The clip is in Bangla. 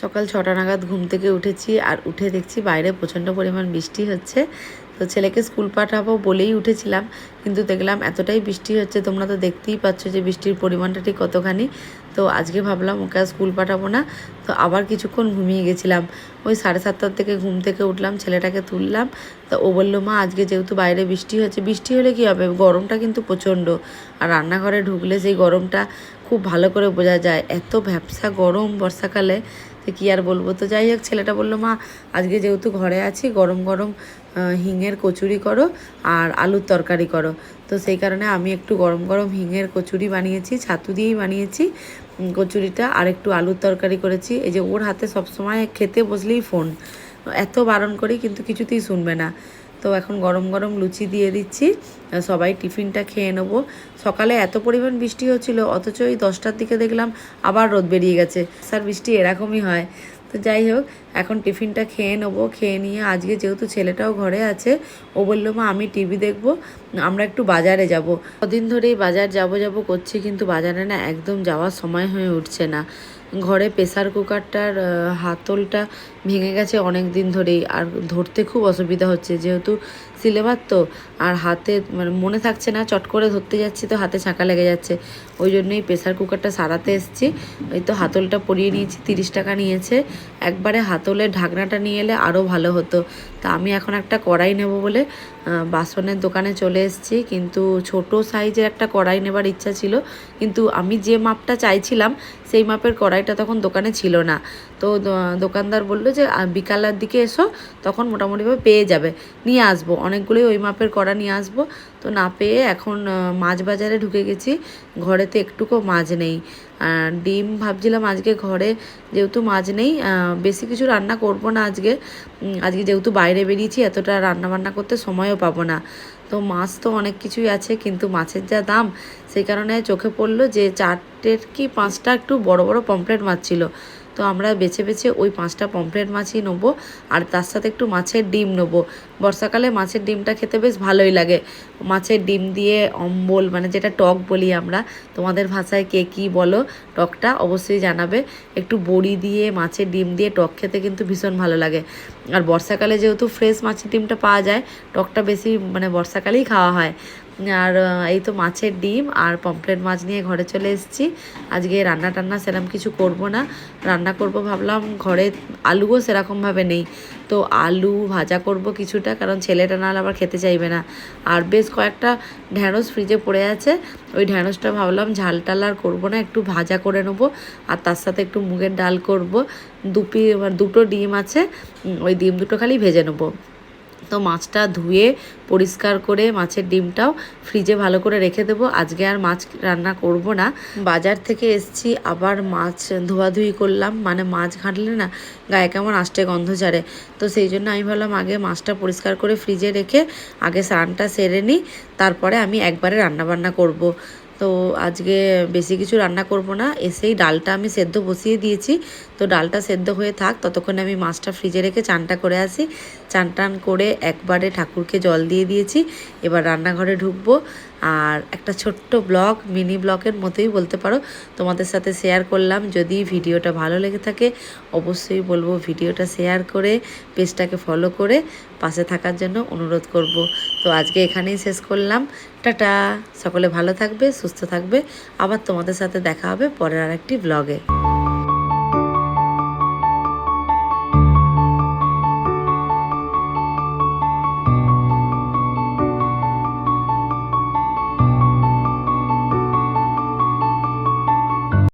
সকাল ছটা নাগাদ ঘুম থেকে উঠেছি আর উঠে দেখছি বাইরে প্রচণ্ড পরিমাণ বৃষ্টি হচ্ছে। তো ছেলেকে স্কুল পাঠাবো বলেই উঠেছিলাম, কিন্তু দেখলাম এতটাই বৃষ্টি হচ্ছে, তোমরা তো দেখতেই পাচ্ছ যে বৃষ্টির পরিমাণটা ঠিক কতখানি। তো আজকে ভাবলাম ওকে আর স্কুল পাঠাবো না, তো আবার কিছুক্ষণ ঘুমিয়ে গেছিলাম। ওই সাড়ে সাতটার থেকে ঘুম থেকে উঠলাম, ছেলেটাকে তুললাম। তো ও বলল, মা, আজকে যেহেতু বাইরে বৃষ্টি হচ্ছে, বৃষ্টি হলে কি হবে? গরমটা কিন্তু প্রচণ্ড। আর রান্নাঘরে ঢুকলে সেই গরমটা খুব ভালো করে বোঝা যায়। এত ভ্যাপসা গরম বর্ষাকালে কী আর বলব? তো যাই হোক, ছেলেটা বলল, মা, আজকে যেহেতু ঘরে আছি, গরম গরম হিঙের কচুরি করো আর আলুর তরকারি করো। তো সেই কারণে আমি একটু গরম গরম হিঙের কচুরি বানিয়েছি, ছাতু দিয়েই বানিয়েছি। কচুরিটা আর একটু আলুর তরকারি করেছি। এই যে ওর হাতে সবসময় খেতে বসলেই ফোন। এত বারণ করি, কিন্তু কিছুতেই শুনবে না। তো এখন গরম গরম লুচি দিয়ে দিচ্ছি। সবাই টিফিনটা খেয়ে নেব। সকালে এত পরিমাণ বৃষ্টি হচ্ছিল, অথচ এই দশটার দিকে দেখলাম আবার রোদ বেরিয়ে গেছে। স্যার, বৃষ্টি এরকমই হয়। তো যাই হোক, এখন টিফিনটা খেয়ে নেব। খেয়ে নিয়ে আজকে যেহেতু ছেলেটাও ঘরে আছে, ও বলল, মা, আমি টিভি দেখব, আমরা একটু বাজারে যাব। কদিন ধরেই বাজার যাব যাব করছি, কিন্তু বাজারে না একদম যাওয়ার সময় হয়ে উঠছে না। ঘরে প্রেসার কুকারটার হাতলটা ভেঙে গেছে অনেক দিন ধরেই। আর ধরতে খুব অসুবিধা হচ্ছে, যেহেতু সিলেবার তো, আর হাতে মানে মনে থাকছে না, চট করে ধরতে যাচ্ছি তো হাতে ছাঁকা লেগে যাচ্ছে। ওই জন্যই প্রেসার কুকারটা সারাতে এসেছি। ওই তো হাতলটা পরিয়ে নিয়েছি, তিরিশ টাকা নিয়েছে। একবারে হাতলের ঢাকনাটা নিয়ে এলে আরও ভালো হতো। তা আমি এখন একটা কড়াই নেব বলে বাসনের দোকানে চলে এসেছি। কিন্তু ছোট সাইজের একটা কড়াই নেবার ইচ্ছা ছিল। কিন্তু আমি যে মাপটা চাইছিলাম, সেই মাপের কড়াইটা তখন দোকানে ছিল না। তো দোকানদার বলল যে বিকালের দিকে এসো, তখন মোটামুটিভাবে পেয়ে যাবে। নিয়ে আসব। অনেকগুলোই ওই মাপের কড়া নিয়ে আসব। তো না পেয়ে এখন মাছ বাজারে ঢুকে গেছি। ঘরেতে একটুকু মাছ নেই। ডিম ভাবছিলাম আজকে ঘরে যেহেতু মাছ নেই বেশি কিছু রান্না করব না আজকে। আজকে যেহেতু বাইরে বেরিয়েছি, এতটা রান্না বান্না করতে সময়ও পাবো না। তো মাছ তো অনেক কিছুই আছে, কিন্তু মাছের যা দাম, সেই কারণে চোখে পড়ল যে চারটের কি পাঁচটা একটু বড় বড় পমফ্রেট মাছ ছিল। তো আমরা বেছে বেছে ওই পাঁচটা পমফ্লেট মাছই নেব, আর তার সাথে একটু মাছের ডিম নেব। বর্ষাকালে মাছের ডিমটা খেতে বেশ ভালোই লাগে। মাছের ডিম দিয়ে অম্বল মানে যেটা টক বলি আমরা, তোমাদের ভাষায় কে কী বলো, টকটা অবশ্যই জানাবে। একটু বড়ি দিয়ে মাছের ডিম দিয়ে টক খেতে কিন্তু ভীষণ ভালো লাগে। আর বর্ষাকালে যেহেতু ফ্রেশ মাছের ডিমটা পাওয়া যায়, টকটা বেশি মানে বর্ষাকালেই খাওয়া হয়। আর এই তো মাছের ডিম আর পমফ্লেট মাছ নিয়ে ঘরে চলে এসেছি। আজকে রান্না টান্না সেরকম কিছু করব না। রান্না করব ভাবলাম ঘরে আলুও সেরকমভাবে নেই। তো আলু ভাজা করব কিছুটা, কারণ ছেলেটা নাহলে আবার খেতে চাইবে না। আর বেশ কয়েকটা ঢ্যাঁড়স ফ্রিজে পড়ে আছে। ওই ঢ্যাঁড়সটা ভাবলাম ঝাল টাল আর করব না, একটু ভাজা করে নেব। আর তার সাথে একটু মুগের ডাল করব। দুপি দুটো ডিম আছে। ওই ডিম দুটো খালি ভেজে নেব। তো মাছটা ধুয়ে পরিষ্কার করে মাছের ডিমটাও ফ্রিজে ভালো করে রেখে দেবো। আজকে আর মাছ রান্না করব না। বাজার থেকে এসছি, আবার মাছ ধোয়াধুয়ি করলাম। মানে মাছ ঘাঁটলে না গায়ে কেমন আষ্টে গন্ধ ছাড়ে তো সেই জন্য আমি ভাবলাম আগে মাছটা পরিষ্কার করে ফ্রিজে রেখে আগে স্নানটা সেরে নিই, তারপরে আমি একবারে রান্নাবান্না করব। তো আজকে বেশি কিছু রান্না করব না, এসেই ডালটা আমি সেদ্ধ বসিয়ে দিয়েছি। তো ডালটা সেদ্ধ হয়ে থাক, ততক্ষণে আমি মাছটা ফ্রিজে রেখে চানটা করে আসি। চান টান করে একবারে ঠাকুরকে জল দিয়ে দিয়েছি। এবার রান্নাঘরে ঢুকবো। আর একটা ছোট্ট ব্লগ, মিনি ব্লগের মতোই বলতে পারো। তোমাদের সাথে শেয়ার করলাম। যদি ভিডিওটা ভালো লেগে থাকে, অবশ্যই বলব ভিডিওটা শেয়ার করে, পেজটাকে ফলো করে পাশে থাকার জন্য অনুরোধ করব। তো আজকে এখানেই শেষ করলাম। টাটা! সকলে ভালো থাকবে, সুস্থ থাকবে। আবার তোমাদের সাথে দেখা হবে পরের আরেকটি ব্লগে।